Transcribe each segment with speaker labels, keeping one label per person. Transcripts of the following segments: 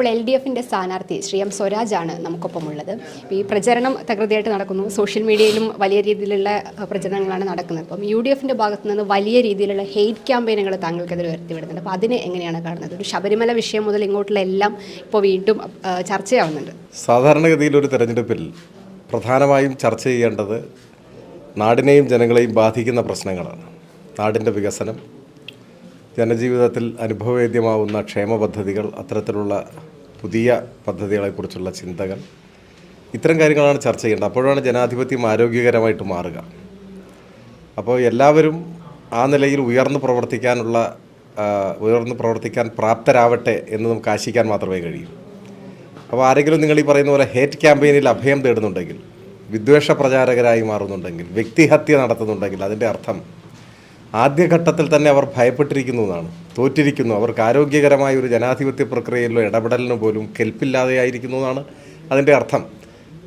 Speaker 1: ഇപ്പോൾ L D എഫിന്റെ സ്ഥാനാർത്ഥി ശ്രീ എം സ്വരാജാണ് നമുക്കൊപ്പമുള്ളത്. ഈ പ്രചരണം തകൃതിയായിട്ട് നടക്കുന്നു. സോഷ്യൽ മീഡിയയിലും വലിയ രീതിയിലുള്ള പ്രചരണങ്ങളാണ് നടക്കുന്നത്. അപ്പം യു ഡി എഫിന്റെ ഭാഗത്തു നിന്ന് വലിയ രീതിയിലുള്ള ഹെയ്റ്റ് ക്യാമ്പയിനുകൾ താങ്കൾക്കെതിരെ ഉയർത്തിവിടുന്നുണ്ട്. അപ്പോൾ അതിനെ എങ്ങനെയാണ് കാണുന്നത്? ഒരു ശബരിമല വിഷയം മുതൽ ഇങ്ങോട്ടുള്ള എല്ലാം ഇപ്പോൾ വീണ്ടും ചർച്ചയാവുന്നുണ്ട്.
Speaker 2: സാധാരണഗതിയിൽ ഒരു തെരഞ്ഞെടുപ്പിൽ പ്രധാനമായും ചർച്ച ചെയ്യേണ്ടത് നാടിനെയും ജനങ്ങളെയും ബാധിക്കുന്ന പ്രശ്നങ്ങളാണ്. നാടിന്റെ വികസനം ജനജീവിതത്തിൽ അനുഭവവേദ്യമാവുന്ന ക്ഷേമ പദ്ധതികൾ അത്തരത്തിലുള്ള പുതിയ പദ്ധതികളെക്കുറിച്ചുള്ള ചിന്തകൾ. ഇത്തരം കാര്യങ്ങളാണ് ചർച്ച ചെയ്യേണ്ടത്. അപ്പോഴാണ് ജനാധിപത്യം ആരോഗ്യകരമായിട്ട് മാറുക. അപ്പോൾ എല്ലാവരും ആ നിലയിൽ ഉയർന്നു പ്രവർത്തിക്കാനുള്ള ഉയർന്നു പ്രവർത്തിക്കാൻ പ്രാപ്തരാവട്ടെ എന്ന് നമുക്ക് ആശിക്കാൻ മാത്രമേ കഴിയൂ. അപ്പോൾ ആരെങ്കിലും നിങ്ങൾ ഈ പറയുന്ന പോലെ ഹേറ്റ് ക്യാമ്പയിനിൽ അഭയം തേടുന്നുണ്ടെങ്കിൽ വിദ്വേഷ പ്രചാരകരായി മാറുന്നുണ്ടെങ്കിൽ വ്യക്തിഹത്യ നടത്തുന്നുണ്ടെങ്കിൽ അതിന്റെ അർത്ഥം ആദ്യഘട്ടത്തിൽ തന്നെ അവർ ഭയപ്പെട്ടിരിക്കുന്നു എന്നാണ്. തോറ്റിരിക്കുന്നു. അവർക്ക് ആരോഗ്യകരമായ ഒരു ജനാധിപത്യ പ്രക്രിയയിലോ ഇടപെടലിന് പോലും കെൽപ്പില്ലാതെയായിരിക്കുന്നു എന്നാണ് അതിന്റെ അർത്ഥം.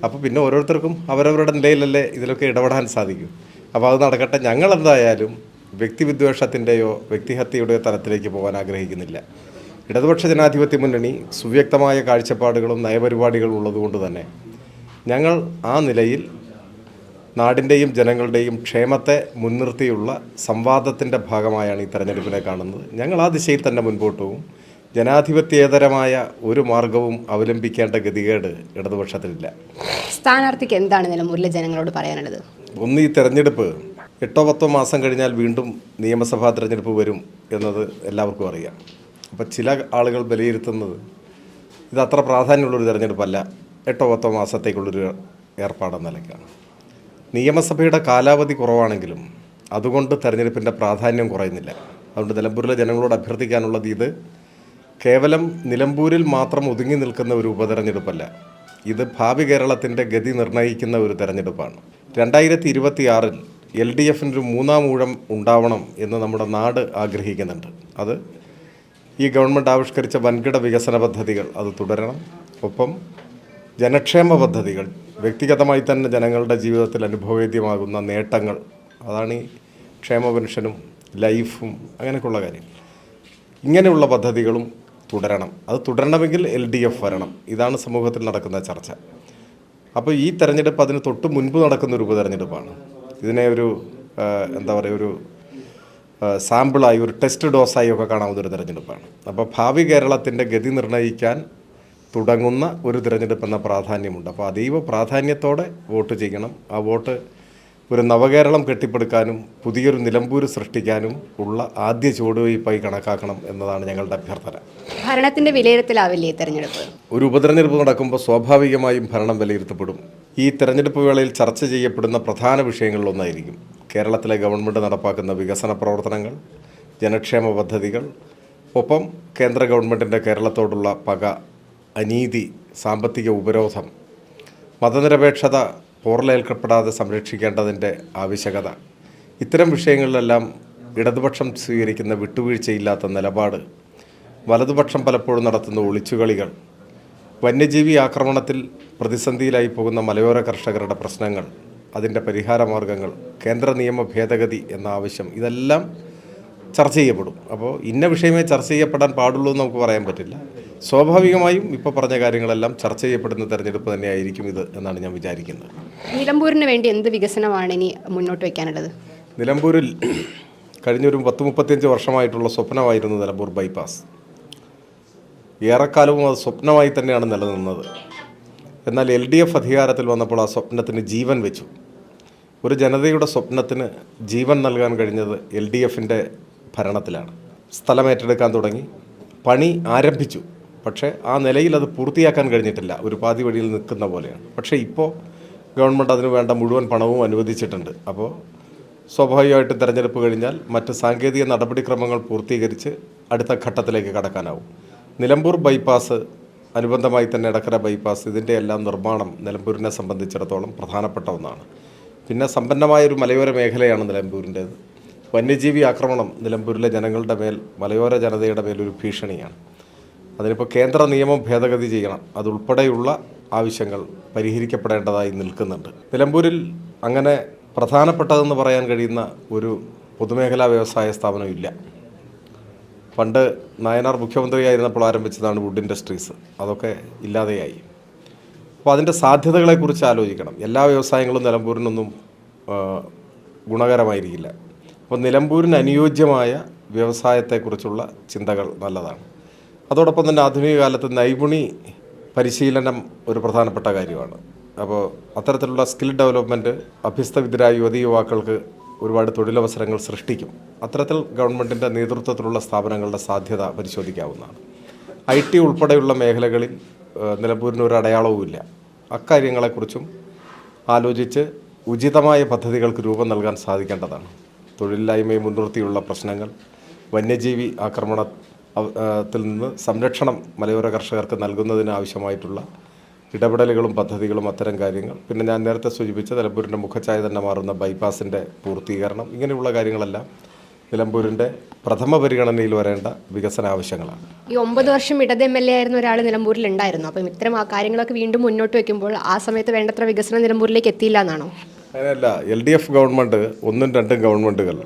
Speaker 2: അപ്പോൾ പിന്നെ ഓരോരുത്തർക്കും അവരവരുടെ നിലയിലല്ലേ ഇതിലൊക്കെ ഇടപെടാൻ സാധിക്കും. അപ്പോൾ അത് നടക്കട്ടെ. ഞങ്ങൾ എന്തായാലും വ്യക്തിവിദ്വേഷത്തിന്റെയോ വ്യക്തിഹത്യയുടെയോ തലത്തിലേക്ക് പോകാൻ ആഗ്രഹിക്കുന്നില്ല. ഇടതുപക്ഷ ജനാധിപത്യ മുന്നണി സുവ്യക്തമായ കാഴ്ചപ്പാടുകളും നയപരിപാടികളും ഉള്ളതുകൊണ്ട് തന്നെ ഞങ്ങൾ ആ നിലയിൽ നാടിന്റെയും ജനങ്ങളുടെയും ക്ഷേമത്തെ മുൻനിർത്തിയുള്ള സംവാദത്തിന്റെ ഭാഗമായാണ് ഈ തെരഞ്ഞെടുപ്പിനെ കാണുന്നത്. ഞങ്ങൾ ആ ദിശയിൽ തന്നെ മുൻപോട്ട് പോകും ജനാധിപത്യേതരമായ ഒരു മാർഗവും അവലംബിക്കേണ്ട ഗതികേട് ഇടതുപക്ഷത്തിലില്ല.
Speaker 1: സ്ഥാനാർത്ഥിക്ക് എന്താണ് നിലമ്പൂരിലെ ജനങ്ങളോട് പറയാനുള്ളത്?
Speaker 2: ഒന്ന് ഈ തെരഞ്ഞെടുപ്പ് എട്ടോ പത്തോ മാസം കഴിഞ്ഞാൽ വീണ്ടും നിയമസഭാ തെരഞ്ഞെടുപ്പ് വരും എന്നത് എല്ലാവർക്കും അറിയാം. അപ്പോൾ ചില ആളുകൾ വിലയിരുത്തുന്നത് ഇത് അത്ര പ്രാധാന്യമുള്ളൊരു തെരഞ്ഞെടുപ്പല്ല. എട്ടോ പത്തോ മാസത്തേക്കുള്ളൊരു ഏർപ്പാടെന്ന നിലയ്ക്കാണ്. നിയമസഭയുടെ കാലാവധി കുറവാണെങ്കിലും അതുകൊണ്ട് തെരഞ്ഞെടുപ്പിന്റെ പ്രാധാന്യം കുറയുന്നില്ല. അതുകൊണ്ട് നിലമ്പൂരിലെ ജനങ്ങളോട് അഭ്യർത്ഥിക്കാനുള്ളത് ഇത്. കേവലം നിലമ്പൂരിൽ മാത്രം ഒതുങ്ങി നിൽക്കുന്ന ഒരു ഉപതെരഞ്ഞെടുപ്പല്ല. ഇത് ഭാവി കേരളത്തിന്റെ ഗതി നിർണയിക്കുന്ന ഒരു തെരഞ്ഞെടുപ്പാണ്. രണ്ടായിരത്തി ഇരുപത്തിയാറിൽ എൽ ഡി എഫിന് ഒരു മൂന്നാം ഊഴം ഉണ്ടാവണം എന്ന് നമ്മുടെ നാട് ആഗ്രഹിക്കുന്നുണ്ട്. അത് ഈ ഗവൺമെന്റ് ആവിഷ്കരിച്ച വൻകിട വികസന പദ്ധതികൾ അത് തുടരണം. ഒപ്പം ജനക്ഷേമ പദ്ധതികൾ വ്യക്തിഗതമായി തന്നെ ജനങ്ങളുടെ ജീവിതത്തിൽ അനുഭവവേദ്യമാകുന്ന നേട്ടങ്ങൾ. അതാണ് ഈ ക്ഷേമ പെൻഷനും ലൈഫും അങ്ങനെയൊക്കെയുള്ള കാര്യം ഇങ്ങനെയുള്ള പദ്ധതികളും തുടരണം. അത് തുടരണമെങ്കിൽ എൽ ഡി എഫ് വരണം. ഇതാണ് സമൂഹത്തിൽ നടക്കുന്ന ചർച്ച. അപ്പോൾ ഈ തെരഞ്ഞെടുപ്പ് അതിന് തൊട്ട് മുൻപ് നടക്കുന്ന ഒരു ഉപതെരഞ്ഞെടുപ്പാണ്. ഇതിനെ ഒരു എന്താ പറയുക ഒരു സാമ്പിളായി ഒരു ടെസ്റ്റ് ഡോസായി ഒക്കെ കാണാവുന്ന ഒരു തെരഞ്ഞെടുപ്പാണ്. അപ്പോൾ ഭാവി കേരളത്തിന്റെ ഗതി നിർണയിക്കാൻ തുടങ്ങുന്ന ഒരു തിരഞ്ഞെടുപ്പ് എന്ന പ്രാധാന്യമുണ്ട് അപ്പോൾ അതീവ പ്രാധാന്യത്തോടെ വോട്ട് ചെയ്യണം. ആ വോട്ട് ഒരു നവകേരളം കെട്ടിപ്പടുക്കാനും പുതിയൊരു നിലമ്പൂര് സൃഷ്ടിക്കാനും ഉള്ള ആദ്യ ചുവടുവയ്പായി കണക്കാക്കണം എന്നതാണ് ഞങ്ങളുടെ അഭ്യർത്ഥന.
Speaker 1: ഭരണത്തിന്റെ വിലയിരുത്തലാവില്ലേ തെരഞ്ഞെടുപ്പ്?
Speaker 2: ഒരു ഉപതെരഞ്ഞെടുപ്പ് നടക്കുമ്പോൾ സ്വാഭാവികമായും ഭരണം വിലയിരുത്തപ്പെടും. ഈ തെരഞ്ഞെടുപ്പ് വേളയിൽ ചർച്ച ചെയ്യപ്പെടുന്ന പ്രധാന വിഷയങ്ങളിലൊന്നായിരിക്കും കേരളത്തിലെ ഗവൺമെന്റ് നടപ്പാക്കുന്ന വികസന പ്രവർത്തനങ്ങൾ ജനക്ഷേമ പദ്ധതികൾ ഒപ്പം കേന്ദ്ര ഗവൺമെന്റിന്റെ കേരളത്തോടുള്ള പക അനീതി സാമ്പത്തിക ഉപരോധം മതനിരപേക്ഷത പോറലേൽക്കപ്പെടാതെ സംരക്ഷിക്കേണ്ടതിന്റെ ആവശ്യകത ഇത്തരം വിഷയങ്ങളിലെല്ലാം ഇടതുപക്ഷം സ്വീകരിക്കുന്ന വിട്ടുവീഴ്ചയില്ലാത്ത നിലപാട് വലതുപക്ഷം പലപ്പോഴും നടത്തുന്ന ഒളിച്ചുകളികൾ വന്യജീവി ആക്രമണത്തിൽ പ്രതിസന്ധിയിലായി പോകുന്ന മലയോര കർഷകരുടെ പ്രശ്നങ്ങൾ അതിന്റെ പരിഹാരമാർഗങ്ങൾ കേന്ദ്ര നിയമ ഭേദഗതി എന്ന ആവശ്യം ഇതെല്ലാം ചർച്ച ചെയ്യപ്പെടും. അപ്പോൾ ഇന്ന വിഷയമേ ചർച്ച ചെയ്യപ്പെടാൻ പാടുള്ളൂ എന്ന് നമുക്ക് പറയാൻ പറ്റില്ല. സ്വാഭാവികമായും ഇപ്പോൾ പറഞ്ഞ കാര്യങ്ങളെല്ലാം ചർച്ച ചെയ്യപ്പെടുന്ന തെരഞ്ഞെടുപ്പ് തന്നെയായിരിക്കും ഇത് എന്നാണ് ഞാൻ വിചാരിക്കുന്നത്.
Speaker 1: നിലമ്പൂരിന് വേണ്ടി എന്ത് വികസനമാണ് ഇനി മുന്നോട്ട് വയ്ക്കാനുള്ളത്?
Speaker 2: നിലമ്പൂരിൽ കഴിഞ്ഞൊരു പത്ത് മുപ്പത്തിയഞ്ച് വർഷമായിട്ടുള്ള സ്വപ്നമായിരുന്നു നിലമ്പൂർ ബൈപ്പാസ്. ഏറെക്കാലവും അത് സ്വപ്നമായി തന്നെയാണ് നിലനിന്നത്. എന്നാൽ എൽ ഡി എഫ് അധികാരത്തിൽ വന്നപ്പോൾ ആ സ്വപ്നത്തിന് ജീവൻ വെച്ചു. ഒരു ജനതയുടെ സ്വപ്നത്തിന് ജീവൻ നൽകാൻ കഴിഞ്ഞത് എൽ ഡി എഫിന്റെ ഭരണത്തിലാണ്. സ്ഥലമേറ്റെടുക്കാൻ തുടങ്ങി. പണി ആരംഭിച്ചു. പക്ഷേ ആ നിലയിൽ അത് പൂർത്തിയാക്കാൻ കഴിഞ്ഞിട്ടില്ല. ഒരു പാതി വഴിയിൽ നിൽക്കുന്ന പോലെയാണ്. പക്ഷേ ഇപ്പോൾ ഗവൺമെന്റ് അതിന് വേണ്ട മുഴുവൻ പണവും അനുവദിച്ചിട്ടുണ്ട്. അപ്പോൾ സ്വാഭാവികമായിട്ടും തിരഞ്ഞെടുപ്പ് കഴിഞ്ഞാൽ മറ്റ് സാങ്കേതിക നടപടിക്രമങ്ങൾ പൂർത്തീകരിച്ച് അടുത്ത ഘട്ടത്തിലേക്ക് കടക്കാനാവും. നിലമ്പൂർ ബൈപ്പാസ് അനുബന്ധമായി തന്നെ ഇടക്കര ബൈപ്പാസ് ഇതിന്റെ എല്ലാം നിർമ്മാണം നിലമ്പൂരിനെ സംബന്ധിച്ചിടത്തോളം പ്രധാനപ്പെട്ട ഒന്നാണ്. പിന്നെ സമ്പന്നമായൊരു മലയോര മേഖലയാണ് നിലമ്പൂരിന്റേത്. വന്യജീവി ആക്രമണം നിലമ്പൂരിലെ ജനങ്ങളുടെ മേൽ മലയോര ജനതയുടെ മേൽ ഒരു ഭീഷണിയാണ്. അതിനിപ്പോൾ കേന്ദ്ര നിയമം ഭേദഗതി ചെയ്യണം. അതുൾപ്പെടെയുള്ള ആവശ്യങ്ങൾ പരിഹരിക്കപ്പെടേണ്ടതായി നിൽക്കുന്നുണ്ട്. നിലമ്പൂരിൽ അങ്ങനെ പ്രധാനപ്പെട്ടതെന്ന് പറയാൻ കഴിയുന്ന ഒരു പൊതുമേഖലാ വ്യവസായ സ്ഥാപനം ഇല്ല. പണ്ട് നയനാർ മുഖ്യമന്ത്രിയായിരുന്നപ്പോൾ ആരംഭിച്ചതാണ് വുഡ് ഇൻഡസ്ട്രീസ്. അതൊക്കെ ഇല്ലാതെയായി. അപ്പോൾ അതിന്റെ സാധ്യതകളെക്കുറിച്ച് ആലോചിക്കണം. എല്ലാ വ്യവസായങ്ങളും നിലമ്പൂരിനൊന്നും ഗുണകരമായിരിക്കില്ല. അപ്പോൾ നിലമ്പൂരിന് അനുയോജ്യമായ വ്യവസായത്തെക്കുറിച്ചുള്ള ചിന്തകൾ നല്ലതാണ്. അതോടൊപ്പം തന്നെ ആധുനിക കാലത്ത് നൈപുണി പരിശീലനം ഒരു പ്രധാനപ്പെട്ട കാര്യമാണ്. അപ്പോൾ അത്തരത്തിലുള്ള സ്കിൽ ഡെവലപ്മെന്റ് അഭ്യസ്തവിദ്യരായ യുവതി യുവാക്കൾക്ക് ഒരുപാട് തൊഴിലവസരങ്ങൾ സൃഷ്ടിക്കും. അത്തരത്തിൽ ഗവൺമെന്റിന്റെ നേതൃത്വത്തിലുള്ള സ്ഥാപനങ്ങളുടെ സാധ്യത പരിശോധിക്കാവുന്നതാണ്. ഐ ടി ഉൾപ്പെടെയുള്ള മേഖലകളിൽ നിലമ്പൂരിന് ഒരു അടയാളവുമില്ല. അക്കാര്യങ്ങളെക്കുറിച്ചും ആലോചിച്ച് ഉചിതമായ പദ്ധതികൾക്ക് രൂപം നൽകാൻ സാധിക്കേണ്ടതാണ്. തൊഴിലില്ലായ്മയെ മുൻനിർത്തിയുള്ള പ്രശ്നങ്ങൾ വന്യജീവി ആക്രമണ ത്തിൽ നിന്ന് സംരക്ഷണം മലയോര കർഷകർക്ക് നൽകുന്നതിന് ആവശ്യമായിട്ടുള്ള ഇടപെടലുകളും പദ്ധതികളും അത്തരം കാര്യങ്ങൾ. പിന്നെ ഞാൻ നേരത്തെ സൂചിപ്പിച്ച നിലമ്പൂരിന്റെ മുഖച്ഛായ തന്നെ മാറുന്ന ബൈപ്പാസിന്റെ പൂർത്തീകരണം. ഇങ്ങനെയുള്ള കാര്യങ്ങളെല്ലാം നിലമ്പൂരിന്റെ പ്രഥമ പരിഗണനയിൽ വരേണ്ട വികസന ആവശ്യങ്ങളാണ്.
Speaker 1: ഈ ഒമ്പത് വർഷം ഇടത് എം എൽ എ ആയിരുന്ന ഒരാൾ നിലമ്പൂരിൽ ഉണ്ടായിരുന്നു അപ്പം ഇത്തരം ആ കാര്യങ്ങളൊക്കെ വീണ്ടും മുന്നോട്ട് വയ്ക്കുമ്പോൾ ആ സമയത്ത് വേണ്ടത്ര വികസനം നിലമ്പൂരിലേക്ക് എത്തിയില്ല എന്നാണോ?
Speaker 2: അങ്ങനെയല്ല എൽ ഡി എഫ് ഗവൺമെന്റ് ഒന്നും രണ്ടും ഗവൺമെന്റുകൾ.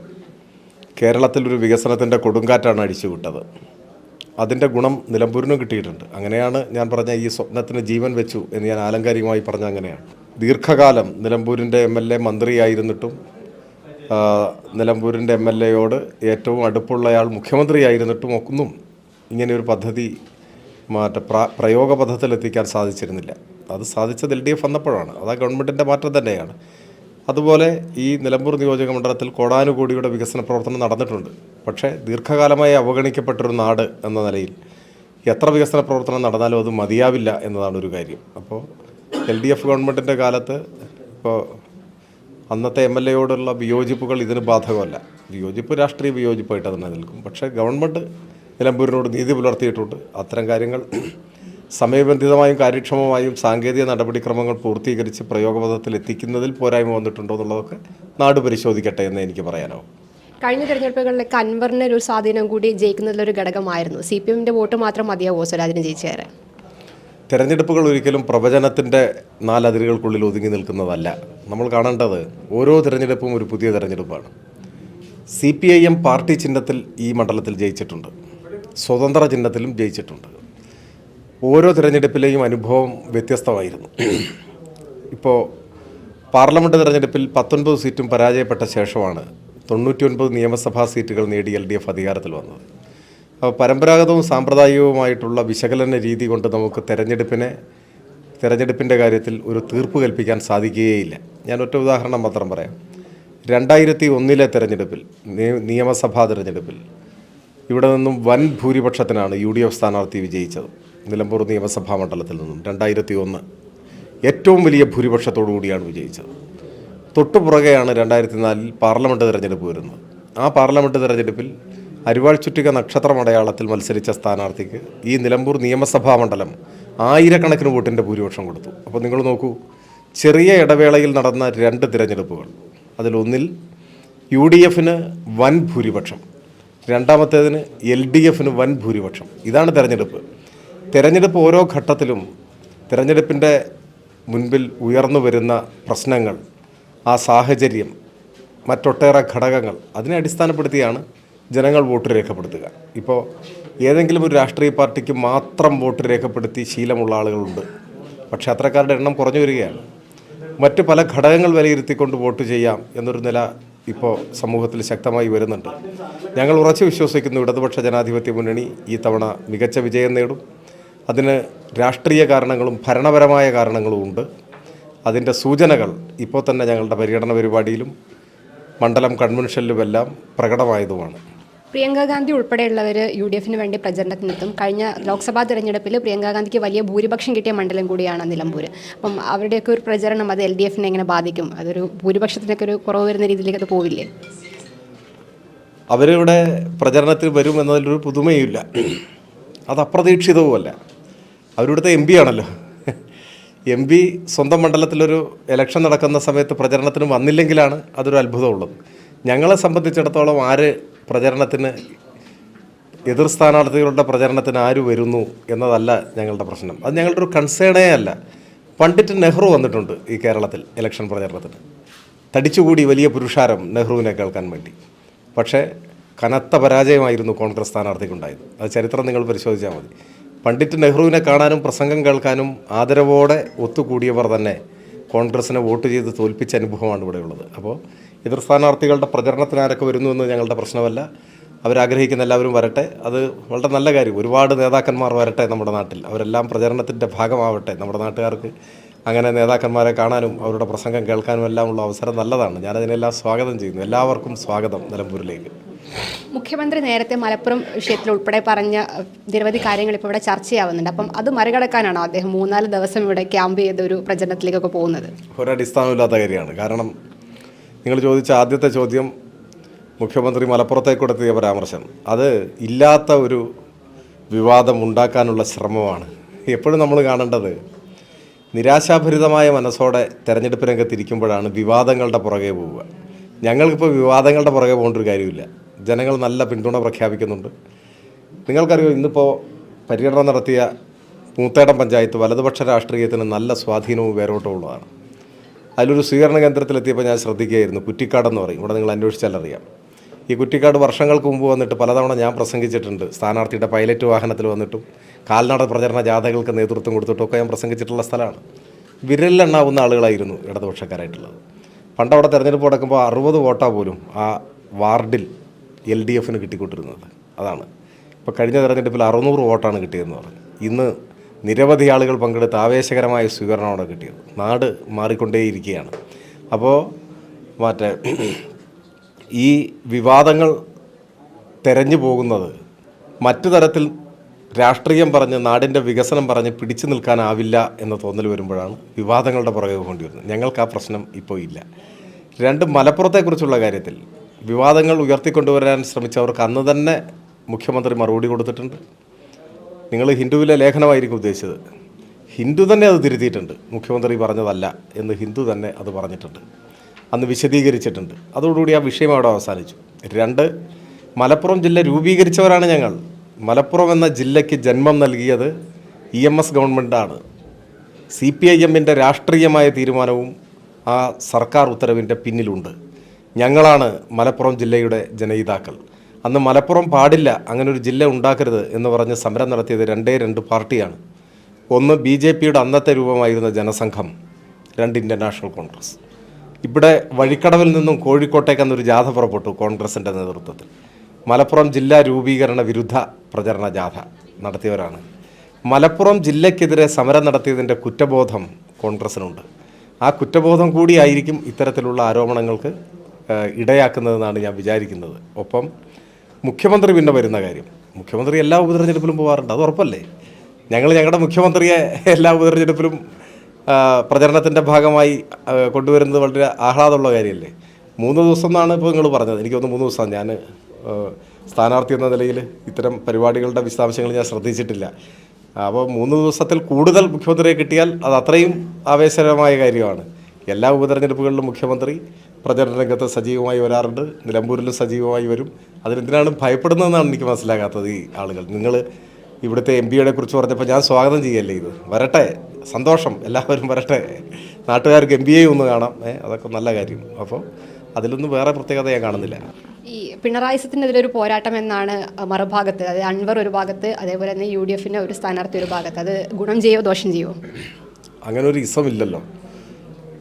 Speaker 2: കേരളത്തിൽ ഒരു വികസനത്തിന്റെ കൊടുങ്കാറ്റാണ് അടിച്ചുവിട്ടത്. അതിന്റെ ഗുണം നിലമ്പൂരിനും കിട്ടിയിട്ടുണ്ട്. അങ്ങനെയാണ് ഞാൻ പറഞ്ഞ ഈ സ്വപ്നത്തിന് ജീവൻ വെച്ചു എന്ന് ഞാൻ ആലങ്കാരികമായി പറഞ്ഞ അങ്ങനെയാണ്. ദീർഘകാലം നിലമ്പൂരിന്റെ എം എൽ എ മന്ത്രിയായിരുന്നിട്ടും നിലമ്പൂരിന്റെ എം എൽ എയോട് ഏറ്റവും അടുപ്പുള്ളയാൾ മുഖ്യമന്ത്രിയായിരുന്നിട്ടും ഒന്നും ഇങ്ങനെയൊരു പദ്ധതി മറ്റേ പ്ര പ്രയോഗപഥത്തിലെത്തിക്കാൻ സാധിച്ചിരുന്നില്ല. അത് സാധിച്ചത് എൽ ഡി എഫ് വന്നപ്പോഴാണ്. അത് ആ ഗവൺമെന്റിന്റെ മാറ്റം തന്നെയാണ്. അതുപോലെ ഈ നിലമ്പൂർ നിയോജക മണ്ഡലത്തിൽ കോടാനുകോടിയുടെ വികസന പ്രവർത്തനം നടന്നിട്ടുണ്ട്. പക്ഷേ ദീർഘകാലമായി അവഗണിക്കപ്പെട്ടൊരു നാട് എന്ന നിലയിൽ എത്ര വികസന പ്രവർത്തനം നടന്നാലും അത് മതിയാവില്ല എന്നതാണ് ഒരു കാര്യം. അപ്പോൾ എൽ ഡി എഫ് ഗവൺമെന്റിന്റെ കാലത്ത് ഇപ്പോൾ അന്നത്തെ എം എൽ എയോടുള്ള വിയോജിപ്പുകൾ ഇതിന് ബാധകമല്ല. വിയോജിപ്പ് രാഷ്ട്രീയ വിയോജിപ്പായിട്ട് തന്നെ നിൽക്കും പക്ഷേ ഗവൺമെന്റ് നിലമ്പൂരിനോട് നീതി പുലർത്തിയിട്ടുണ്ട്. അത്തരം കാര്യങ്ങൾ സമയബന്ധിതമായും കാര്യക്ഷമമായും സാങ്കേതിക നടപടിക്രമങ്ങൾ പൂർത്തീകരിച്ച് പ്രയോഗപഥത്തിൽ എത്തിക്കുന്നതിൽ പോരായ്മ വന്നിട്ടുണ്ടോ എന്നുള്ളതൊക്കെ നാട് പരിശോധിക്കട്ടെ എന്ന് എനിക്ക് പറയാനാവും.
Speaker 1: കഴിഞ്ഞ തിരഞ്ഞെടുപ്പുകളിലെ അൻവറിന് ഒരു സ്വാധീനം കൂടി ജയിക്കുന്നതിലൊരു ഘടകമായിരുന്നു. സി പി എമ്മിന്റെ വോട്ട് മാത്രം മതിയാവോ സ്വരാജിന് ജയിച്ചേറെ? തിരഞ്ഞെടുപ്പുകൾ
Speaker 2: തെരഞ്ഞെടുപ്പുകൾ ഒരിക്കലും പ്രവചനത്തിന്റെ നാലതിരുകൾക്കുള്ളിൽ ഒതുങ്ങി നിൽക്കുന്നതല്ല. നമ്മൾ കാണേണ്ടത് ഓരോ തിരഞ്ഞെടുപ്പും ഒരു പുതിയ തിരഞ്ഞെടുപ്പാണ്. C P I M party ചിഹ്നത്തിൽ ഈ മണ്ഡലത്തിൽ ജയിച്ചിട്ടുണ്ട്. സ്വതന്ത്ര ചിഹ്നത്തിലും ജയിച്ചിട്ടുണ്ട്. ഓരോ തിരഞ്ഞെടുപ്പിലെയും അനുഭവം വ്യത്യസ്തമായിരുന്നു. ഇപ്പോൾ പാർലമെന്റ് തിരഞ്ഞെടുപ്പിൽ പത്തൊൻപത് സീറ്റും പരാജയപ്പെട്ട ശേഷമാണ് തൊണ്ണൂറ്റിയൊൻപത് നിയമസഭാ സീറ്റുകൾ നേടി എൽ ഡി എഫ് അധികാരത്തിൽ വന്നത്. അപ്പോൾ പരമ്പരാഗതവും സാമ്പ്രദായികവുമായിട്ടുള്ള വിശകലന രീതി കൊണ്ട് നമുക്ക് തിരഞ്ഞെടുപ്പിനെ തെരഞ്ഞെടുപ്പിന്റെ കാര്യത്തിൽ ഒരു തീർപ്പ് കൽപ്പിക്കാൻ സാധിക്കുകയില്ല. ഞാൻ ഒറ്റ ഉദാഹരണം മാത്രം പറയാം. രണ്ടായിരത്തി ഒന്നിലെ തിരഞ്ഞെടുപ്പിൽ നിയമസഭാ തിരഞ്ഞെടുപ്പിൽ ഇവിടെ നിന്നും വൻ ഭൂരിപക്ഷത്തിനാണ് യു ഡി എഫ് സ്ഥാനാർത്ഥി വിജയിച്ചത്. നിലമ്പൂർ നിയമസഭാ മണ്ഡലത്തിൽ നിന്നും രണ്ടായിരത്തി ഒന്ന് ഏറ്റവും വലിയ ഭൂരിപക്ഷത്തോടു കൂടിയാണ് വിജയിച്ചത്. തൊട്ടു പുറകെയാണ് രണ്ടായിരത്തി നാലിൽ പാർലമെന്റ് തിരഞ്ഞെടുപ്പ് വരുന്നത്. ആ പാർലമെന്റ് തിരഞ്ഞെടുപ്പിൽ അരിവാൾ ചുറ്റിക നക്ഷത്രമടയാളത്തിൽ മത്സരിച്ച സ്ഥാനാർത്ഥിക്ക് ഈ നിലമ്പൂർ നിയമസഭാ മണ്ഡലം ആയിരക്കണക്കിന് വോട്ടിന്റെ ഭൂരിപക്ഷം കൊടുത്തു. അപ്പോൾ നിങ്ങൾ നോക്കൂ ചെറിയ ഇടവേളയിൽ നടന്ന രണ്ട് തിരഞ്ഞെടുപ്പുകൾ. അതിലൊന്നിൽ യു ഡി എഫിന് വൻ ഭൂരിപക്ഷം. രണ്ടാമത്തേതിന് എൽ ഡി എഫിന് വൻ ഭൂരിപക്ഷം. ഇതാണ് തെരഞ്ഞെടുപ്പ്. തെരഞ്ഞെടുപ്പ് ഓരോ ഘട്ടത്തിലും തെരഞ്ഞെടുപ്പിന്റെ മുൻപിൽ ഉയർന്നു വരുന്ന പ്രശ്നങ്ങൾ ആ സാഹചര്യം മറ്റൊട്ടേറെ ഘടകങ്ങൾ അതിനെ അടിസ്ഥാനപ്പെടുത്തിയാണ് ജനങ്ങൾ വോട്ട് രേഖപ്പെടുത്തുക. ഇപ്പോൾ ഏതെങ്കിലും ഒരു രാഷ്ട്രീയ പാർട്ടിക്ക് മാത്രം വോട്ട് രേഖപ്പെടുത്തി ശീലമുള്ള ആളുകളുണ്ട്. പക്ഷേ അത്രക്കാരുടെ എണ്ണം കുറഞ്ഞു വരികയാണ്. മറ്റ് പല ഘടകങ്ങൾ വിലയിരുത്തിക്കൊണ്ട് വോട്ട് ചെയ്യാം എന്നൊരു നില ഇപ്പോൾ സമൂഹത്തിൽ ശക്തമായി വരുന്നുണ്ട്. ഞങ്ങൾ ഉറച്ചു വിശ്വസിക്കുന്നു ഇടതുപക്ഷ ജനാധിപത്യ മുന്നണി ഈ തവണ മികച്ച വിജയം നേടും. അതിന് രാഷ്ട്രീയ കാരണങ്ങളും ഭരണപരമായ കാരണങ്ങളും ഉണ്ട്. അതിന്റെ സൂചനകൾ ഇപ്പോൾ തന്നെ ഞങ്ങളുടെ പര്യടന പരിപാടിയിലും മണ്ഡലം കൺവെൻഷനിലുമെല്ലാം പ്രകടമായതുമാണ്.
Speaker 1: പ്രിയങ്ക ഗാന്ധി ഉൾപ്പെടെയുള്ളവർ യു ഡി എഫിന് വേണ്ടി പ്രചരണത്തിനെത്തും. കഴിഞ്ഞ ലോക്സഭാ തെരഞ്ഞെടുപ്പിൽ പ്രിയങ്ക ഗാന്ധിക്ക് വലിയ ഭൂരിപക്ഷം കിട്ടിയ മണ്ഡലം കൂടിയാണ് നിലമ്പൂർ അപ്പം അവരുടെയൊക്കെ ഒരു പ്രചരണം അത് എൽ ഡി എഫിനെ എങ്ങനെ ബാധിക്കും? അതൊരു ഭൂരിപക്ഷത്തിനൊക്കെ ഒരു കുറവ് വരുന്ന രീതിയിലേക്ക് അത് പോവില്ലേ?
Speaker 2: അവരിവിടെ പ്രചരണത്തിൽ വരും എന്നതിലൊരു പുതുമയുമില്ല. അത് അപ്രതീക്ഷിതവുമല്ല അവരിവിടുത്തെ എം പി ആണല്ലോ. എം പി സ്വന്തം മണ്ഡലത്തിലൊരു ഇലക്ഷൻ നടക്കുന്ന സമയത്ത് പ്രചരണത്തിന് വന്നില്ലെങ്കിലാണ് അതൊരു അത്ഭുതമുള്ളത്. ഞങ്ങളെ സംബന്ധിച്ചിടത്തോളം ആര് പ്രചരണത്തിന് എതിർ സ്ഥാനാർത്ഥികളുടെ പ്രചരണത്തിന് ആര് വരുന്നു എന്നതല്ല ഞങ്ങളുടെ പ്രശ്നം. അത് ഞങ്ങളുടെ ഒരു കൺസേണേ അല്ല. പണ്ഡിറ്റ് നെഹ്റു വന്നിട്ടുണ്ട് ഈ കേരളത്തിൽ ഇലക്ഷൻ പ്രചരണത്തിന്. തടിച്ചുകൂടി വലിയ പുരുഷാരം നെഹ്റുവിനെ കേൾക്കാൻ വേണ്ടി. പക്ഷേ കനത്ത പരാജയമായിരുന്നു കോൺഗ്രസ് സ്ഥാനാർത്ഥിക്കുണ്ടായത്. അത് ചരിത്രം നിങ്ങൾ പരിശോധിച്ചാൽ മതി. പണ്ഡിറ്റ് നെഹ്റുവിനെ കാണാനും പ്രസംഗം കേൾക്കാനും ആദരവോടെ ഒത്തുകൂടിയവർ തന്നെ കോൺഗ്രസിനെ വോട്ട് ചെയ്ത് തോൽപ്പിച്ച അനുഭവമാണ് ഇവിടെയുള്ളത് അപ്പോൾ എതിർ സ്ഥാനാർത്ഥികളുടെ പ്രചരണത്തിന് ആരൊക്കെ വരുന്നു എന്ന് ഞങ്ങളുടെ പ്രശ്നമല്ല. അവരാഗ്രഹിക്കുന്ന എല്ലാവരും വരട്ടെ. അത് വളരെ നല്ല കാര്യം. ഒരുപാട് നേതാക്കന്മാർ വരട്ടെ നമ്മുടെ നാട്ടിൽ. അവരെല്ലാം പ്രചരണത്തിന്റെ ഭാഗമാവട്ടെ നമ്മുടെ നാട്ടുകാർക്ക്. അങ്ങനെ നേതാക്കന്മാരെ കാണാനും അവരുടെ പ്രസംഗം കേൾക്കാനും എല്ലാം ഉള്ള അവസരം നല്ലതാണ്. ഞാനതിനെല്ലാം സ്വാഗതം ചെയ്യുന്നു. എല്ലാവർക്കും സ്വാഗതം നിലമ്പൂരിലേക്ക്.
Speaker 1: മുഖ്യമന്ത്രി നേരത്തെ മലപ്പുറം വിഷയത്തിൽ ഉൾപ്പെടെ പറഞ്ഞ നിരവധി കാര്യങ്ങൾ ഇപ്പോൾ ഇവിടെ ചർച്ചയാവുന്നുണ്ട്. അപ്പം അത് മറികടക്കാനാണോ അദ്ദേഹം മൂന്നാൽ ദിവസം ഇവിടെ ക്യാമ്പ് ചെയ്ത ഒരു പ്രചരണത്തിലേക്കൊക്കെ പോകുന്നത്?
Speaker 2: ഒരടിസ്ഥാനമില്ലാത്ത കാര്യമാണ്. കാരണം നിങ്ങൾ ചോദിച്ച ആദ്യത്തെ ചോദ്യം മുഖ്യമന്ത്രി മലപ്പുറത്തേക്ക് കൊടുത്തിയ പരാമർശം. അത് ഇല്ലാത്ത ഒരു വിവാദം ഉണ്ടാക്കാനുള്ള ശ്രമമാണ്. എപ്പോഴും നമ്മൾ കാണേണ്ടത് നിരാശാഭരിതമായ മനസ്സോടെ തെരഞ്ഞെടുപ്പ് രംഗത്തിരിക്കുമ്പോഴാണ് വിവാദങ്ങളുടെ പുറകെ പോവുക. ഞങ്ങൾക്കിപ്പോൾ വിവാദങ്ങളുടെ പുറകെ പോകേണ്ട ഒരു കാര്യമില്ല. ജനങ്ങൾ നല്ല പിന്തുണ പ്രഖ്യാപിക്കുന്നുണ്ട്. നിങ്ങൾക്കറിയോ ഇന്നിപ്പോൾ പര്യടനം നടത്തിയ മൂത്തേടം പഞ്ചായത്ത് വലതുപക്ഷ രാഷ്ട്രീയത്തിന് നല്ല സ്വാധീനവും വേരോട്ടവും ഉള്ളതാണ്. അതിലൊരു സ്വീകരണ കേന്ദ്രത്തിലെത്തിയപ്പോൾ ഞാൻ ശ്രദ്ധിക്കുകയായിരുന്നു. കുറ്റിക്കാടെന്ന് പറയും. ഇവിടെ നിങ്ങൾ അന്വേഷിച്ചാൽ അറിയാം ഈ കുറ്റിക്കാട് വർഷങ്ങൾക്ക് മുമ്പ് വന്നിട്ട് പലതവണ ഞാൻ പ്രസംഗിച്ചിട്ടുണ്ട്. സ്ഥാനാർത്ഥിയുടെ പൈലറ്റ് വാഹനത്തിൽ വന്നിട്ടും കാൽനട പ്രചരണ ജാഥകൾക്ക് നേതൃത്വം കൊടുത്തിട്ടൊക്കെ ഞാൻ പ്രസംഗിച്ചിട്ടുള്ള സ്ഥലമാണ്. വിരലിലെണ്ണാവുന്ന ആളുകളായിരുന്നു ഇടതുപക്ഷക്കാരായിട്ടുള്ളത്. പണ്ട് അവിടെ തിരഞ്ഞെടുപ്പ് നടക്കുമ്പോൾ അറുപത് വോട്ടാ പോലും ആ വാർഡിൽ എൽ ഡി എഫിന് കിട്ടിക്കൊണ്ടിരുന്നത്. അതാണ്. ഇപ്പോൾ കഴിഞ്ഞ തെരഞ്ഞെടുപ്പിൽ അറുന്നൂറ് വോട്ടാണ് കിട്ടിയതെന്ന് പറഞ്ഞു. ഇന്ന് നിരവധി ആളുകൾ പങ്കെടുത്ത ആവേശകരമായ സ്വീകരണമാണ് കിട്ടിയത്. നാട് മാറിക്കൊണ്ടേയിരിക്കുകയാണ്. അപ്പോൾ മറ്റേ ഈ വിവാദങ്ങൾ തെരഞ്ഞു പോകുന്നത് മറ്റു തരത്തിൽ രാഷ്ട്രീയം പറഞ്ഞ് നാടിന്റെ വികസനം പറഞ്ഞ് പിടിച്ചു നിൽക്കാനാവില്ല എന്ന തോന്നൽ വരുമ്പോഴാണ് വിവാദങ്ങളുടെ പുറകെ പോകേണ്ടി വരുന്നത് ഞങ്ങൾക്ക് ആ പ്രശ്നം ഇപ്പോൾ ഇല്ല. രണ്ട് മലപ്പുറത്തെക്കുറിച്ചുള്ള കാര്യത്തിൽ വിവാദങ്ങൾ ഉയർത്തിക്കൊണ്ടുവരാൻ ശ്രമിച്ചവർക്ക് അന്ന് തന്നെ മുഖ്യമന്ത്രി മറുപടി കൊടുത്തിട്ടുണ്ട്. നിങ്ങൾ ഹിന്ദുവിലെ ലേഖനമായിരിക്കും ഉദ്ദേശിച്ചത്. ഹിന്ദു തന്നെ അത് തിരുത്തിയിട്ടുണ്ട്. മുഖ്യമന്ത്രി പറഞ്ഞതല്ല എന്ന് ഹിന്ദു തന്നെ അത് പറഞ്ഞിട്ടുണ്ട്. അന്ന് വിശദീകരിച്ചിട്ടുണ്ട്. അതോടുകൂടി ആ വിഷയം അവിടെ അവസാനിച്ചു. രണ്ട് മലപ്പുറം ജില്ല രൂപീകരിച്ചവരാണ് ഞങ്ങൾ. മലപ്പുറം എന്ന ജില്ലയ്ക്ക് ജന്മം നൽകിയത് ഇ എം എസ് ഗവൺമെന്റാണ് സി പി ഐ എമ്മിന്റെ രാഷ്ട്രീയമായ തീരുമാനവും ആ സർക്കാർ ഉത്തരവിന്റെ പിന്നിലുണ്ട്. ഞങ്ങളാണ് മലപ്പുറം ജില്ലയുടെ ജനയിതാക്കൾ. അന്ന് മലപ്പുറം പാടില്ല അങ്ങനെ ഒരു ജില്ല ഉണ്ടാക്കരുത് എന്ന് പറഞ്ഞ് സമരം നടത്തിയത് രണ്ടേ രണ്ട് പാർട്ടിയാണ്. ഒന്ന് ബി ജെ പിയുടെ അന്നത്തെ രൂപമായിരുന്ന ജനസംഘം രണ്ട് ഇന്ത്യൻ നാഷണൽ കോൺഗ്രസ്. ഇവിടെ വഴിക്കടവിൽ നിന്നും കോഴിക്കോട്ടേക്ക് എന്നൊരു ജാഥ പുറപ്പെട്ടു കോൺഗ്രസിന്റെ നേതൃത്വത്തിൽ. മലപ്പുറം ജില്ലാ രൂപീകരണ വിരുദ്ധ പ്രചരണ ജാഥ നടത്തിയവരാണ്. മലപ്പുറം ജില്ലയ്ക്കെതിരെ സമരം നടത്തിയതിന്റെ കുറ്റബോധം കോൺഗ്രസിനുണ്ട്. ആ കുറ്റബോധം കൂടിയായിരിക്കും ഇത്തരത്തിലുള്ള ആരോപണങ്ങൾക്ക് ഇടയാക്കുന്നതെന്നാണ് ഞാൻ വിചാരിക്കുന്നത്. ഒപ്പം മുഖ്യമന്ത്രി പിന്നെ വരുന്ന കാര്യം. മുഖ്യമന്ത്രി എല്ലാ ഉപതെരഞ്ഞെടുപ്പിലും പോകാറുണ്ട് അത് ഉറപ്പല്ലേ? ഞങ്ങൾ ഞങ്ങളുടെ മുഖ്യമന്ത്രിയെ എല്ലാ ഉപതെരഞ്ഞെടുപ്പിലും പ്രചരണത്തിന്റെ ഭാഗമായി കൊണ്ടുവരുന്നത് വളരെ ആഹ്ലാദമുള്ള കാര്യമല്ലേ മൂന്ന് ദിവസം എന്നാണ് ഇപ്പോൾ നിങ്ങൾ പറഞ്ഞത്. എനിക്ക് തോന്നുന്നു മൂന്ന് ദിവസമാണ്. ഞാൻ സ്ഥാനാർത്ഥി എന്ന നിലയിൽ ഇത്തരം പരിപാടികളുടെ വിശദാംശങ്ങൾ ഞാൻ ശ്രദ്ധിച്ചിട്ടില്ല. അപ്പോൾ മൂന്ന് ദിവസത്തിൽ കൂടുതൽ മുഖ്യമന്ത്രിയെ കിട്ടിയാൽ അത് അത്രയും ആവേശകരമായ കാര്യമാണ്. എല്ലാ ഉപതെരഞ്ഞെടുപ്പുകളിലും മുഖ്യമന്ത്രി പ്രചരണ രംഗത്ത് സജീവമായി വരാറുണ്ട് നിലമ്പൂരിലും സജീവമായി വരും. അതിനെന്തിനാണ് ഭയപ്പെടുന്നതെന്നാണ് എനിക്ക് മനസ്സിലാകാത്തത് ഈ ആളുകൾ. നിങ്ങൾ ഇവിടുത്തെ എം പിയുടെ കുറിച്ച് പറഞ്ഞപ്പോൾ ഞാൻ സ്വാഗതം ചെയ്യല്ലേ ഇത്? വരട്ടെ സന്തോഷം എല്ലാവരും വരട്ടെ. നാട്ടുകാർക്ക് എം ബി എ ഒന്ന് കാണാം അതൊക്കെ നല്ല കാര്യം. അപ്പോൾ അതിലൊന്നും വേറെ പ്രത്യേകത ഞാൻ കാണുന്നില്ല.
Speaker 1: ഈ പിണറായി സത്തിനെതിരെ ഒരു പോരാട്ടം എന്നാണ് മറുഭാഗത്ത്. അതായത് അൻവർ ഒരു ഭാഗത്ത് അതേപോലെ തന്നെ യു ഡി എഫിന്റെ ഒരു സ്ഥാനാർത്ഥി ഒരു ഭാഗത്ത്. അത് ഗുണം ചെയ്യോ ദോഷം ചെയ്യോ?
Speaker 2: അങ്ങനെ ഒരു ഇസം ഇല്ലല്ലോ.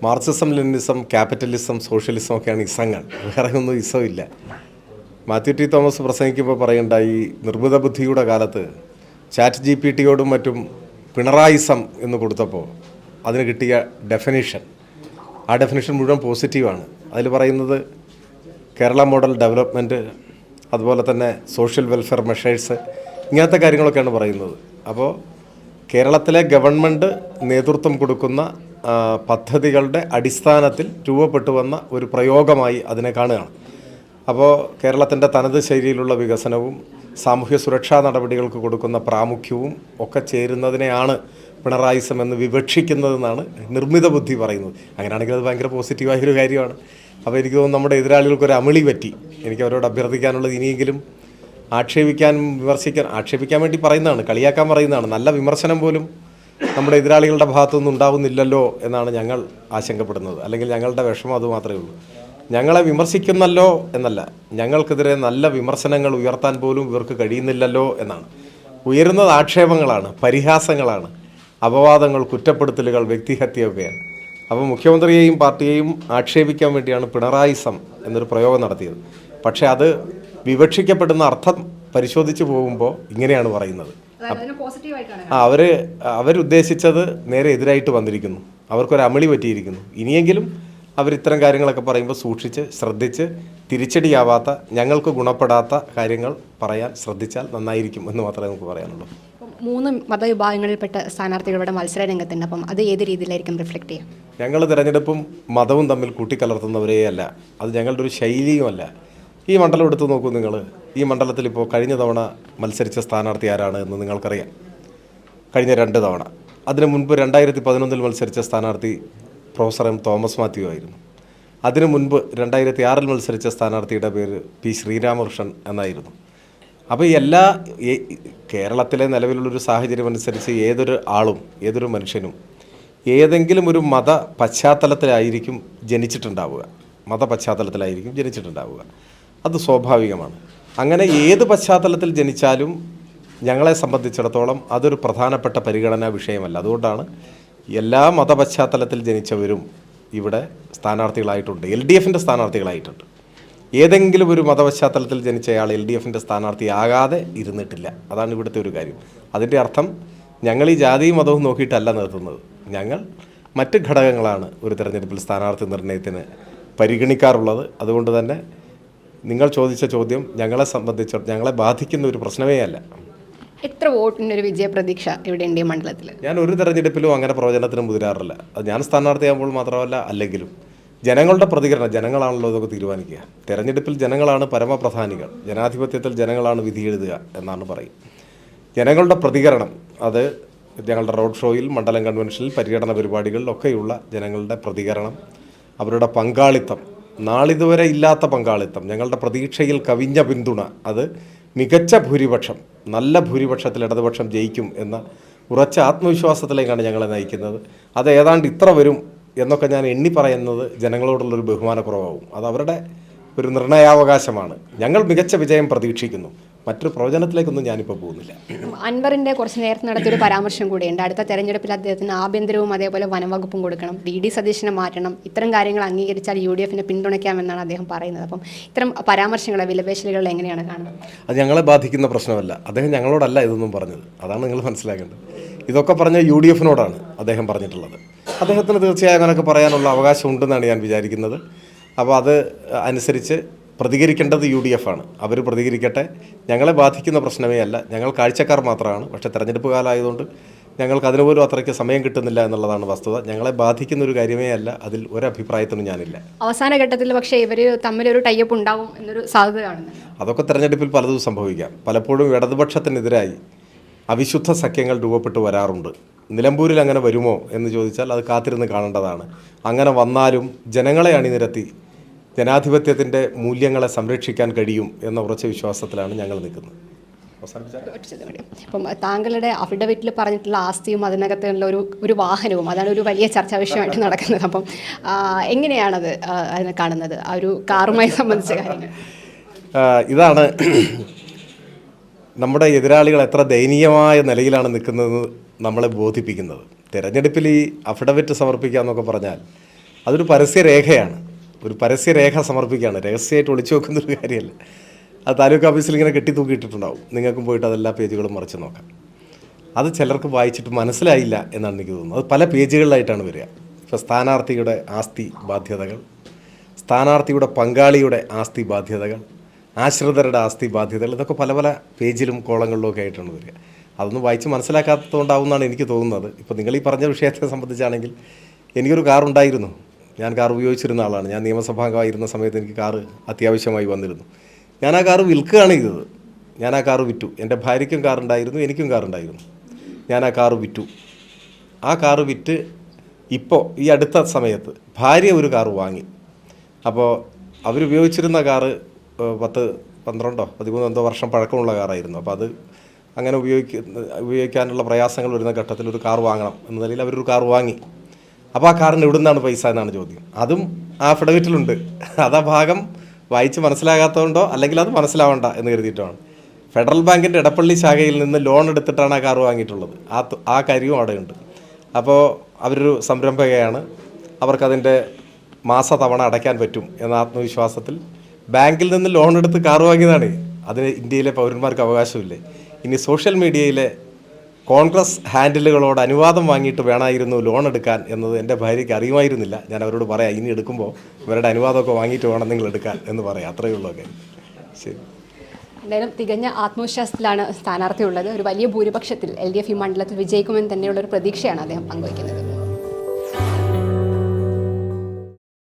Speaker 2: മാർക്സിസം ലെനിസം ക്യാപിറ്റലിസം സോഷ്യലിസം ഒക്കെയാണ് ഇസങ്ങൾ. വേറെ ഒന്നും ഇസം ഇല്ല. മാത്യു ടി തോമസ് പ്രസംഗിക്കുമ്പോൾ പറയണ്ടായി നിർമ്മിത ബുദ്ധിയുടെ കാലത്ത് ചാറ്റ് ജി പി ടിയോടും മറ്റും പിണറായിസം എന്ന് കൊടുത്തപ്പോൾ അതിന് കിട്ടിയ ഡെഫിനിഷൻ ആ ഡെഫിനിഷൻ മുഴുവൻ പോസിറ്റീവാണ് അതിൽ പറയുന്നത് കേരള മോഡൽ ഡെവലപ്മെന്റ് അതുപോലെ തന്നെ സോഷ്യൽ വെൽഫെയർ മെഷേഴ്സ് ഇങ്ങനത്തെ കാര്യങ്ങളൊക്കെയാണ് പറയുന്നത്. അപ്പോൾ കേരളത്തിലെ ഗവൺമെന്റ് നേതൃത്വം കൊടുക്കുന്ന പദ്ധതികളുടെ അടിസ്ഥാനത്തിൽ രൂപപ്പെട്ടു വന്ന ഒരു പ്രയോഗമായി അതിനെ കാണുകയാണ്. അപ്പോൾ കേരളത്തിന്റെ തനത് ശൈലിയിലുള്ള വികസനവും സാമൂഹ്യ സുരക്ഷാ നടപടികൾക്ക് കൊടുക്കുന്ന പ്രാമുഖ്യവും ഒക്കെ ചേരുന്നതിനെയാണ് പിണറായിസം എന്ന് വിവക്ഷിക്കുന്നതെന്നാണ് നിർമ്മിത ബുദ്ധി പറയുന്നത്. അങ്ങനെയാണെങ്കിൽ അത് ഭയങ്കര പോസിറ്റീവായൊരു കാര്യമാണ്. അപ്പോൾ എനിക്ക് തോന്നുന്നു നമ്മുടെ എതിരാളികൾക്ക് ഒരു അമിളി പറ്റി. എനിക്ക് അവരോട് അഭ്യർത്ഥിക്കാനുള്ളത് ഇനിയെങ്കിലും ആക്ഷേപിക്കാൻ വിമർശിക്കാൻ ആക്ഷേപിക്കാൻ വേണ്ടി പറയുന്നതാണ് കളിയാക്കാൻ പറയുന്നതാണ്. നല്ല വിമർശനം പോലും നമ്മുടെ എതിരാളികളുടെ ഭാഗത്തുനിന്ന് ഉണ്ടാവുന്നില്ലല്ലോ എന്നാണ് ഞങ്ങൾ ആശങ്കപ്പെടുന്നത്. അല്ലെങ്കിൽ ഞങ്ങളുടെ വിഷമം അത് മാത്രമേ ഉള്ളൂ. ഞങ്ങളെ വിമർശിക്കുന്നല്ലോ എന്നല്ല ഞങ്ങൾക്കെതിരെ നല്ല വിമർശനങ്ങൾ ഉയർത്താൻ പോലും ഇവർക്ക് കഴിയുന്നില്ലല്ലോ എന്നാണ്. ഉയരുന്നത് ആക്ഷേപങ്ങളാണ് പരിഹാസങ്ങളാണ് അപവാദങ്ങൾ കുറ്റപ്പെടുത്തലുകൾ വ്യക്തിഹത്യയൊക്കെയാണ് അപ്പോൾ മുഖ്യമന്ത്രിയെയും പാർട്ടിയെയും ആക്ഷേപിക്കാൻ വേണ്ടിയാണ് പിണറായി സം എന്നൊരു പ്രയോഗം നടത്തിയത്. പക്ഷേ അത് വിവക്ഷിക്കപ്പെടുന്ന അർത്ഥം പരിശോധിച്ച് പോകുമ്പോൾ ഇങ്ങനെയാണ് പറയുന്നത്. ആ അവർ അവരുദ്ദേശിച്ചത് നേരെ എതിരായിട്ട് വന്നിരിക്കുന്നു. അവർക്കൊരു അമളി പറ്റിയിരിക്കുന്നു. ഇനിയെങ്കിലും അവർ ഇത്തരം കാര്യങ്ങളൊക്കെ പറയുമ്പോൾ സൂക്ഷിച്ച് ശ്രദ്ധിച്ച് തിരിച്ചടിയാവാത്ത ഞങ്ങൾക്ക് ഗുണപ്പെടാത്ത കാര്യങ്ങൾ പറയാൻ ശ്രദ്ധിച്ചാൽ നന്നായിരിക്കും എന്ന് മാത്രമേ നമുക്ക് പറയാനുള്ളൂ.
Speaker 1: മൂന്ന് മതവിഭാഗങ്ങളിൽപ്പെട്ട സ്ഥാനാർത്ഥികൾ ഇവിടെ മത്സര രംഗത്തുണ്ട് അപ്പം അത് ഏത് രീതിയിലായിരിക്കും റിഫ്ലക്ട് ചെയ്യുക?
Speaker 2: ഞങ്ങൾ തിരഞ്ഞെടുപ്പും മതവും തമ്മിൽ കൂട്ടിക്കലർത്തുന്നവരേ അല്ല. അത് ഞങ്ങളുടെ ഒരു ശൈലിയുമല്ല ഈ മണ്ഡലം എടുത്തു നോക്കൂ നിങ്ങൾ. ഈ മണ്ഡലത്തിൽ ഇപ്പോൾ കഴിഞ്ഞ തവണ മത്സരിച്ച സ്ഥാനാർത്ഥി ആരാണ് എന്ന് നിങ്ങൾക്കറിയാം. കഴിഞ്ഞ രണ്ട് തവണ. അതിനു മുൻപ് രണ്ടായിരത്തി പതിനൊന്നിൽ മത്സരിച്ച സ്ഥാനാർത്ഥി പ്രൊഫസർ എം തോമസ് മാത്യു ആയിരുന്നു. അതിനു മുൻപ് രണ്ടായിരത്തി ആറിൽ മത്സരിച്ച സ്ഥാനാർത്ഥിയുടെ പേര് പി ശ്രീരാമകൃഷ്ണൻ എന്നായിരുന്നു. അപ്പോൾ എല്ലാ കേരളത്തിലെ നിലവിലുള്ളൊരു സാഹചര്യം അനുസരിച്ച് ഏതൊരു ആളും ഏതൊരു മനുഷ്യനും ഏതെങ്കിലും ഒരു മത പശ്ചാത്തലത്തിലായിരിക്കും ജനിച്ചിട്ടുണ്ടാവുക. മത പശ്ചാത്തലത്തിലായിരിക്കും ജനിച്ചിട്ടുണ്ടാവുക. അത് സ്വാഭാവികമാണ്. അങ്ങനെ ഏത് പശ്ചാത്തലത്തിൽ ജനിച്ചാലും ഞങ്ങളെ സംബന്ധിച്ചിടത്തോളം അതൊരു പ്രധാനപ്പെട്ട പരിഗണനാ വിഷയമല്ല. അതുകൊണ്ടാണ് എല്ലാ മത പശ്ചാത്തലത്തിൽ ജനിച്ചവരും ഇവിടെ സ്ഥാനാർത്ഥികളായിട്ടുണ്ട്. എൽ ഡി എഫിന്റെ സ്ഥാനാർത്ഥികളായിട്ടുണ്ട്. ഏതെങ്കിലും ഒരു മതപശ്ചാത്തലത്തിൽ ജനിച്ചയാൾ എൽ ഡി എഫിന്റെ സ്ഥാനാർത്ഥിയാകാതെ ഇരുന്നിട്ടില്ല. അതാണ് ഇവിടുത്തെ ഒരു കാര്യം. അതിന്റെ അർത്ഥം ഞങ്ങൾ ഈ ജാതിയും മതവും നോക്കിയിട്ടല്ല നിർത്തുന്നത്. ഞങ്ങൾ മറ്റ് ഘടകങ്ങളാണ് ഒരു തെരഞ്ഞെടുപ്പിൽ സ്ഥാനാർത്ഥി നിർണയത്തിന് പരിഗണിക്കാറുള്ളത്. അതുകൊണ്ട് തന്നെ നിങ്ങൾ ചോദിച്ച ചോദ്യം ഞങ്ങളെ സംബന്ധിച്ച് ഞങ്ങളെ ബാധിക്കുന്ന ഒരു പ്രശ്നമേ അല്ല.
Speaker 1: എത്ര വോട്ടിന്റെ ഒരു വിജയപ്രതീക്ഷ ഇവിടെ ഉണ്ട് ഈ മണ്ഡലത്തിൽ
Speaker 2: ഞാൻ ഒരു തെരഞ്ഞെടുപ്പിലും അങ്ങനെ പ്രവചനത്തിന് മുതിരാറില്ല. അത് ഞാൻ സ്ഥാനാർത്ഥിയാകുമ്പോൾ മാത്രമല്ല അല്ലെങ്കിലും ജനങ്ങളുടെ പ്രതികരണം ജനങ്ങളാണല്ലോ ഇതൊക്കെ തീരുമാനിക്കുക. തെരഞ്ഞെടുപ്പിൽ ജനങ്ങളാണ് പരമപ്രധാനികൾ. ജനാധിപത്യത്തിൽ ജനങ്ങളാണ് വിധി എഴുതുക എന്നാണ് പറയും ജനങ്ങളുടെ പ്രതികരണം അത് ഞങ്ങളുടെ റോഡ് ഷോയിൽ മണ്ഡലം കൺവെൻഷനിൽ പര്യടന പരിപാടികളിലൊക്കെയുള്ള ജനങ്ങളുടെ പ്രതികരണം അവരുടെ പങ്കാളിത്തം നാളിതുവരെ ഇല്ലാത്ത പങ്കാളിത്തം ഞങ്ങളുടെ പ്രതീക്ഷയിൽ കവിഞ്ഞ പിന്തുണ അത് മികച്ച ഭൂരിപക്ഷം നല്ല ഭൂരിപക്ഷത്തിൽ ഇടതുപക്ഷം ജയിക്കും എന്ന ഉറച്ച ആത്മവിശ്വാസത്തിലേക്കാണ് ഞങ്ങളെ നയിക്കുന്നത്. അത് ഏതാണ്ട് ഇത്ര വരും എന്നൊക്കെ ഞാൻ എണ്ണി പറയുന്നത് ജനങ്ങളോടുള്ളൊരു ബഹുമാനക്കുറവാകും അത് അവരുടെ ഒരു നിർണയാവകാശമാണ്. ഞങ്ങൾ മികച്ച വിജയം പ്രതീക്ഷിക്കുന്നു. മറ്റൊരു പ്രവചനത്തിലേക്കൊന്നും ഞാനിപ്പോൾ പോകുന്നില്ല.
Speaker 1: അൻവറിന്റെ കുറച്ച് നേരത്തെ നടത്തിയൊരു പരാമർശം കൂടിയുണ്ട്. അടുത്ത തെരഞ്ഞെടുപ്പിൽ അദ്ദേഹത്തിന് ആഭ്യന്തരവും അതേപോലെ വനംവകുപ്പും കൊടുക്കണം. വി ഡി സതീശനെ മാറ്റണം. ഇത്തരം കാര്യങ്ങൾ അംഗീകരിച്ചാൽ യു ഡി എഫിനെ പിന്തുണയ്ക്കാമെന്നാണ് അദ്ദേഹം പറയുന്നത്. അപ്പം ഇത്തരം പരാമർശങ്ങളെ വിലപേശലുകൾ എങ്ങനെയാണ് കാണുന്നത്?
Speaker 2: അത് ഞങ്ങളെ ബാധിക്കുന്ന പ്രശ്നമല്ല. അദ്ദേഹം ഞങ്ങളോടല്ല ഇതൊന്നും പറഞ്ഞത്. അതാണ് നിങ്ങൾ മനസ്സിലാക്കേണ്ടത്. ഇതൊക്കെ പറഞ്ഞ യു ഡി എഫിനോടാണ് അദ്ദേഹം പറഞ്ഞിട്ടുള്ളത്. അദ്ദേഹത്തിന് തീർച്ചയായും അങ്ങനെയൊക്കെ പറയാനുള്ള അവകാശം ഉണ്ടെന്നാണ് ഞാൻ വിചാരിക്കുന്നത്. അപ്പോൾ അത് അനുസരിച്ച് പ്രതികരിക്കേണ്ടത് യു ഡി എഫ് ആണ്. അവർ പ്രതികരിക്കട്ടെ. ഞങ്ങളെ ബാധിക്കുന്ന പ്രശ്നമേ അല്ല. ഞങ്ങൾ കാഴ്ചക്കാർ മാത്രമാണ്. പക്ഷേ തെരഞ്ഞെടുപ്പ് കാലമായതുകൊണ്ട് ഞങ്ങൾക്ക് അതിന് പോലും അത്രയ്ക്ക് സമയം കിട്ടുന്നില്ല എന്നുള്ളതാണ് വസ്തുത. ഞങ്ങളെ ബാധിക്കുന്ന ഒരു കാര്യമേ അല്ല. അതിൽ ഒരഭിപ്രായത്തിനും ഞാനില്ല.
Speaker 1: അവസാന ഘട്ടത്തിൽ പക്ഷേ ഇവർ തമ്മിലൊരു ടൈപ്പ് ഉണ്ടാവും എന്നൊരു സാധ്യതയാണ്.
Speaker 2: അതൊക്കെ തെരഞ്ഞെടുപ്പിൽ പലതും സംഭവിക്കാം. പലപ്പോഴും ഇടതുപക്ഷത്തിനെതിരായി അവിശുദ്ധ സഖ്യങ്ങൾ രൂപപ്പെട്ടു വരാറുണ്ട്. നിലമ്പൂരിൽ അങ്ങനെ വരുമോ എന്ന് ചോദിച്ചാൽ അത് കാത്തിരുന്ന് കാണേണ്ടതാണ്. അങ്ങനെ വന്നാലും ജനങ്ങളെ അണിനിരത്തി ജനാധിപത്യത്തിന്റെ മൂല്യങ്ങളെ സംരക്ഷിക്കാൻ കഴിയും എന്ന ഉറച്ച വിശ്വാസത്തിലാണ് ഞങ്ങൾ നിൽക്കുന്നത്.
Speaker 1: അപ്പം താങ്കളുടെ അഫിഡവിറ്റിൽ പറഞ്ഞിട്ടുള്ള ആസ്തിയും അതിനകത്തുള്ള ഒരു ഒരു വാഹനവും അതാണ് ഒരു വലിയ ചർച്ചാ വിഷയമായിട്ട് നടക്കുന്നത്. അപ്പം എങ്ങനെയാണത് അതിനെ കാണുന്നത്? ആ ഒരു കാറുമായി സംബന്ധിച്ച കാര്യങ്ങൾ
Speaker 2: ഇതാണ് നമ്മുടെ എതിരാളികൾ എത്ര ദയനീയമായ നിലയിലാണ് നിൽക്കുന്നത് നമ്മളെ ബോധിപ്പിക്കുന്നത്. തിരഞ്ഞെടുപ്പിൽ ഈ അഫിഡവിറ്റ് സമർപ്പിക്കുക എന്നൊക്കെ പറഞ്ഞാൽ അതൊരു പരസ്യരേഖയാണ്. ഒരു പരസ്യരേഖ സമർപ്പിക്കുകയാണ്. രഹസ്യമായിട്ട് ഒളിച്ചു വെക്കുന്ന ഒരു കാര്യമല്ല. അത് താലൂക്ക് ഓഫീസിൽ ഇങ്ങനെ കെട്ടി തൂക്കിയിട്ടിട്ടുണ്ടാവും. നിങ്ങൾക്കും പോയിട്ട് അതെല്ലാ പേജുകളും മറിച്ച് നോക്കാം. അത് ചിലർക്ക് വായിച്ചിട്ട് മനസ്സിലായില്ല എന്നാണ് എനിക്ക് തോന്നുന്നത്. അത് പല പേജുകളിലായിട്ടാണ് വരിക. ഇപ്പോൾ സ്ഥാനാർത്ഥിയുടെ ആസ്തി ബാധ്യതകൾ സ്ഥാനാർത്ഥിയുടെ പങ്കാളിയുടെ ആസ്തി ബാധ്യതകൾ ആശ്രിതരുടെ ആസ്തി ബാധ്യതകൾ ഇതൊക്കെ പല പല പേജിലും കോളങ്ങളിലും ഒക്കെ ആയിട്ടാണ് വരിക. അതൊന്നും വായിച്ച് മനസ്സിലാക്കാത്തതുകൊണ്ടാവുമെന്നാണ് എനിക്ക് തോന്നുന്നത്. ഇപ്പോൾ നിങ്ങൾ ഈ പറഞ്ഞ വിഷയത്തെ സംബന്ധിച്ചാണെങ്കിൽ എനിക്കൊരു കാർ ഉണ്ടായിരുന്നു ഞാൻ കാർ ഉപയോഗിച്ചിരുന്ന ആളാണ്. ഞാൻ നിയമസഭാംഗമായിരുന്ന സമയത്ത് എനിക്ക് കാറ് അത്യാവശ്യമായി വന്നിരുന്നു. ഞാൻ ആ കാറ് വിൽക്കുകയാണ് ചെയ്തത്. ഞാൻ ആ കാറ് വിറ്റു. എന്റെ ഭാര്യയ്ക്കും കാറുണ്ടായിരുന്നു എനിക്കും കാറുണ്ടായിരുന്നു ഞാൻ ആ കാറ് വിറ്റു. ആ കാറ് വിറ്റ് ഇപ്പോൾ ഈ അടുത്ത സമയത്ത് ഭാര്യ ഒരു കാറ് വാങ്ങി. അപ്പോൾ അവരുപയോഗിച്ചിരുന്ന കാറ് പത്ത് പന്ത്രണ്ടോ പതിമൂന്നോ എന്തോ വർഷം പഴക്കമുള്ള കാറായിരുന്നു. അപ്പോൾ അത് അങ്ങനെ ഉപയോഗിക്കുന്ന ഉപയോഗിക്കാനുള്ള പ്രയാസങ്ങൾ വരുന്ന ഘട്ടത്തിൽ ഒരു കാർ വാങ്ങണം എന്ന നിലയിൽ അവരൊരു കാർ വാങ്ങി. അപ്പോൾ ആ കാറിന് എവിടെ നിന്നാണ് പൈസ എന്നാണ് ചോദ്യം. അതും ആ ഫിഡവിറ്റിലുണ്ട് അത് ആ ഭാഗം വായിച്ച് മനസ്സിലാകാത്തതുകൊണ്ടോ അല്ലെങ്കിൽ അത് മനസ്സിലാവണ്ട എന്ന് കരുതിയിട്ടാണ്. ഫെഡറൽ ബാങ്കിന്റെ ഇടപ്പള്ളി ശാഖയിൽ നിന്ന് ലോൺ എടുത്തിട്ടാണ് ആ കാർ വാങ്ങിയിട്ടുള്ളത്. ആ ആ കാര്യവും അവിടെയുണ്ട്. അപ്പോൾ അവരൊരു സംരംഭകയാണ്. അവർക്കതിന്റെ മാസ തവണ അടയ്ക്കാൻ പറ്റും എന്ന ആത്മവിശ്വാസത്തിൽ ബാങ്കിൽ നിന്ന് ലോൺ എടുത്ത് കാർ വാങ്ങിയതാണ്. അതിന് ഇന്ത്യയിലെ പൗരന്മാർക്ക് അവകാശമില്ലേ? ഇനി സോഷ്യൽ മീഡിയയിലെ കോൺഗ്രസ് ഹാൻഡിലുകളോട് അനുവാദം വാങ്ങിയിട്ട് വേണമായിരുന്നു ലോൺ എടുക്കാൻ എന്നത് എന്റെ ഭാര്യയ്ക്ക് അറിയുമായിരുന്നില്ല. ഞാൻ അവരോട് പറയാം ഇനി എടുക്കുമ്പോൾ ഇവരുടെ അനുവാദമൊക്കെ വാങ്ങിയിട്ട് വേണം നിങ്ങൾ എടുക്കാൻ എന്ന് പറയാം. അത്രയേ ഉള്ളൂ ഒക്കെ. ശരി.
Speaker 1: എന്തായാലും തികഞ്ഞ ആത്മവിശ്വാസത്തിലാണ് സ്ഥാനാർത്ഥി ഉള്ളത് ഒരു വലിയ ഭൂരിപക്ഷത്തിൽ എൽ ഡി എഫ് ഈ മണ്ഡലത്തിൽ വിജയിക്കുമെന്ന് തന്നെയുള്ള ഒരു പ്രതീക്ഷയാണ് അദ്ദേഹം പങ്കുവയ്ക്കുന്നത്.